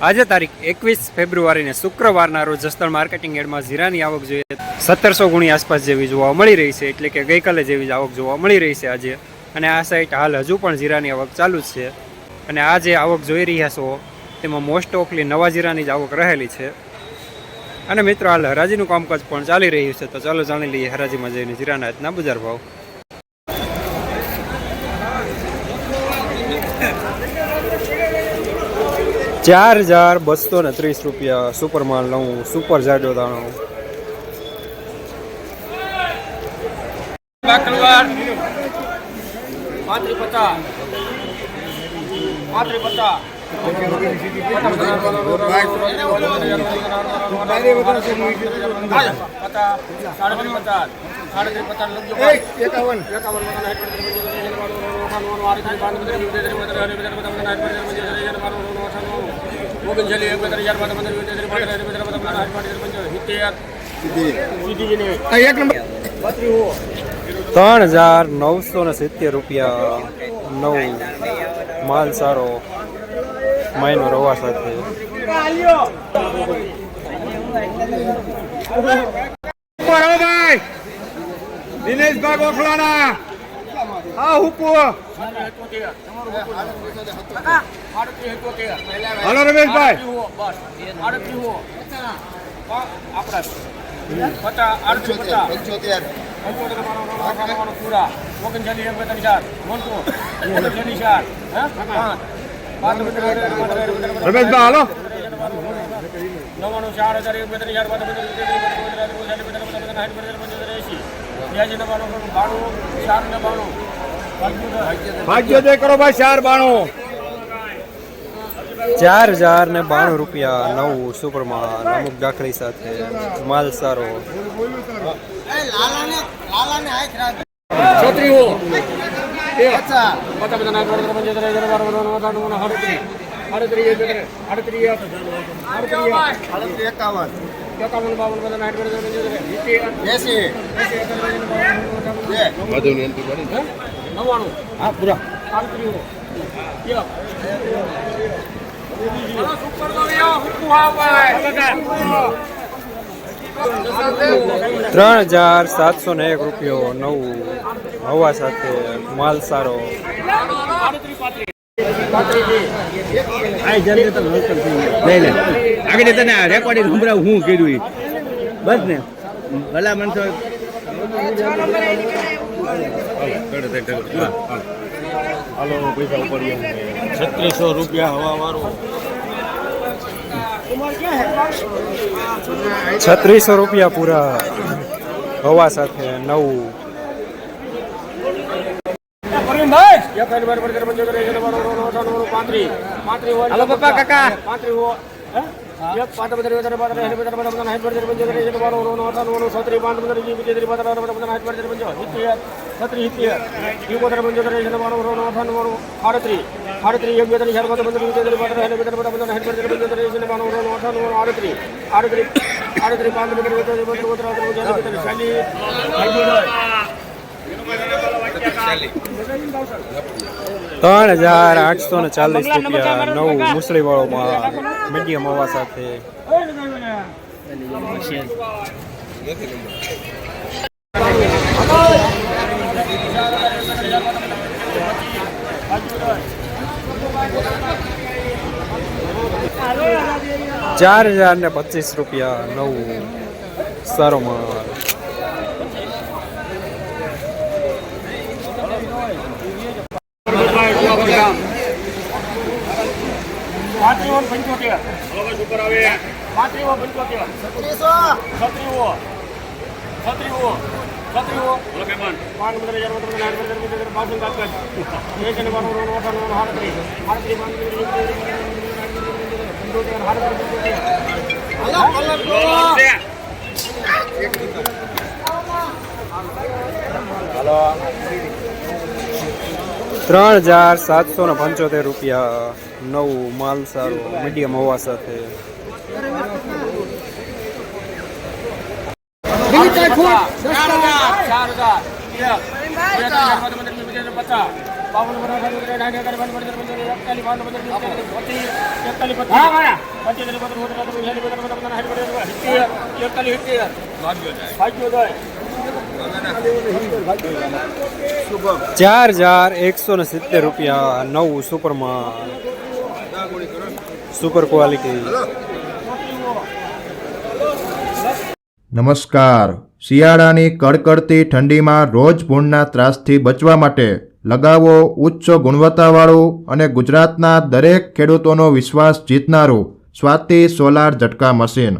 આજે તારીખ એકવીસ ફેબ્રુઆરીને શુક્રવારના રોજ જસદણ માર્કેટિંગ એડમાં જીરાની આવક જોઈએ. સત્તરસો ગુણી આસપાસ જેવી જોવા મળી રહી છે, એટલે કે ગઈકાલે જેવી જ આવક જોવા મળી રહી છે આજે. અને આ સાઈટ હાલ હજુ પણ જીરાની આવક ચાલુ જ છે. અને આ જે આવક જોઈ રહ્યા છો, તેમાં મોસ્ટ ઓફલી નવા જીરાની જ આવક રહેલી છે. અને મિત્રો, હાલ હરાજીનું કામકાજ પણ ચાલી રહ્યું છે, તો ચાલો જાણી લઈએ હરાજીમાં જઈને જીરાના આજના બજાર ભાવ. ચાર હજાર બસો ને ત્રીસ રૂપિયા સુપર માલ લઉં સુપર જાડો દાણો એકાવન. એકાવન ત્રણ હજાર નવસો ને સિત્તેર રૂપિયા નવ માલ સારો માયનો રવા સાથે. ભાઈ. દિનેશભાઈ ગોખલાના. હા હુકુ હલો રમેશભાઈ રમેશભાઈ હાલો નવાણું ચાર હજાર એક બેત્રીસ હજાર પાંચ બાણું ચાર ને બાણું ભાગ્યોદય કરો ભાઈ ચાર બાણું ચાર હજાર ને બાણું રૂપિયા નવું સુપરમાં અમુક દાખલી સાથે માલ સારો એકાવન એકાવન બાવન બધા નવ્વાણું હા પૂરા. ત્રણ હજાર સાતસો ને એક રૂપિયો નવું હવા સાથે માલ સારો. આગળ તને રેકોર્ડિંગ સંભળાવું હું કીધું બસ ને. ભલા માણસો હાલો પૈસા ઉપર છત્રીસો રૂપિયા હવા વાળો. છત્રીસો રૂપિયા પૂરા હવા સાથે નવું. નવ હાલો પપ્પા કાકા. પાંત્રી હો એક પાંચ બધા વધારે બધા હેડ બધા બધા બધા હેડ બધા બધા હેડ બારો નો હતા નો સત્રી પાંચ બધા જી બીજે બધા બધા બધા હેડ બધા બધા હિત્ય સત્રી ત્રણ હજાર આઠસો ને ચાલીસ રૂપિયા નવ મુસળી વાળો મીડિયમ હવા સાથે. ચાર હજાર ને પચીસ રૂપિયા નવ સારો માલ પાંત્રીઓ પંચોતેર પાંત્રીઓ પંચોતેર છત્રીસો છત્રીઓ છત્રીઓ છત્રીઓ પાંચ પંદર હજાર પંદર નાઇટ પંદર પંદર બાસઠ કાકડ એક ને બાર રોડ ઓઠા નો હાડત્રીસ હાડત્રીસ પાંચ પંદર પંચોતેર હાડત્રીસ પંચોતેર ત્રણ હજાર સાતસો ને પંચોતેર રૂપિયા નવું માલ સારું મીડિયમ હોવા સાથે ચાર હજાર એકસો ને સિત્તેર રૂપિયા નવું સુપરમાં સુપર ક્વોલિટી નમસ્કાર. શિયાળાની કડકડતી ઠંડીમાં રોજ ભૂણના ત્રાસથી બચવા માટે લગાવો ઉચ્ચ ગુણવત્તાવાળું અને ગુજરાતના દરેક ખેડૂતોનો વિશ્વાસ જીતનારું સ્વાતિ સોલાર ઝટકા મશીન.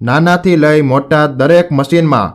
નાનાથી લઈ મોટા દરેક મશીનમાં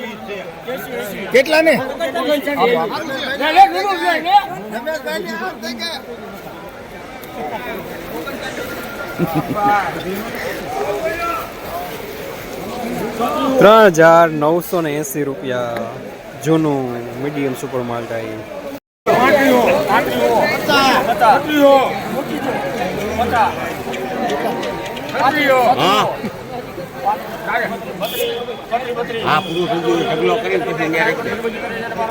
કેટલા ને ત્રણ હજાર નવસો ને એંસી રૂપિયા જૂનું મીડિયમ સુપર માલ ટાઈ હા પૂરું થઈ ગયું ઢગલો કરીને પછી.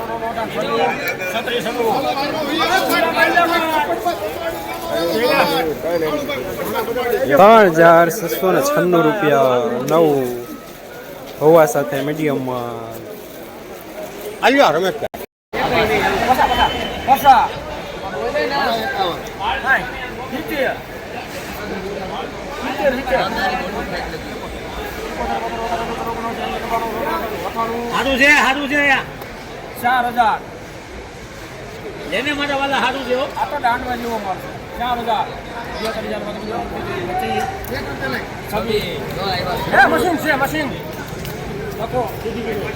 ત્રણ હજાર છસો ને છન્નું રૂપિયા નવ હોવા સાથે મીડિયમમાં આવ્યો રમેશ સારું છે સારું છે. ચાર હજાર. એને માટે વાલા સારું છે આ તો દાંડવા જેવો મળશે ચાર હજાર. મશીન છે મશીન.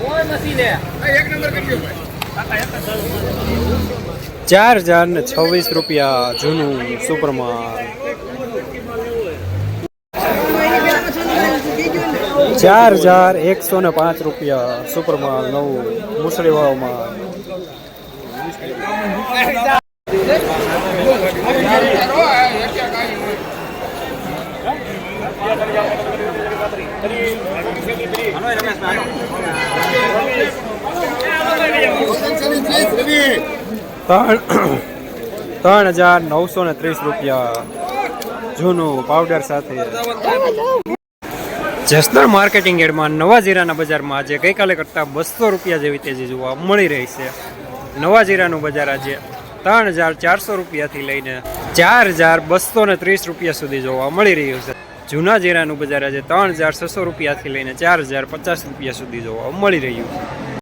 કોઈ મશીન ચાર હજાર ને છવ્વીસ રૂપિયા જૂનું સુપર માલ ચાર હજાર એકસો ને પાંચ રૂપિયા સુપર માલ નવું મુસળી વાવમાં ત્રણ હજાર નવસો ને ત્રીસ રૂપિયા. જૂનું પાવડર સાથે. જસદણ માર્કેટિંગ એડમાં નવા જીરાના બજારમાં આજે ગઈકાલે કરતાં બસો રૂપિયા જેવી તેજી જોવા મળી રહી છે. નવા જીરાનું બજાર આજે ત્રણ હજાર ચારસો રૂપિયાથી લઈને ચાર હજાર બસો ને ત્રીસ રૂપિયા સુધી જોવા મળી રહ્યું છે. જૂના જીરાનું બજાર આજે ત્રણ હજાર છસો રૂપિયાથી લઈને ચાર હજાર પચાસ રૂપિયા સુધી જોવા મળી રહ્યું છે.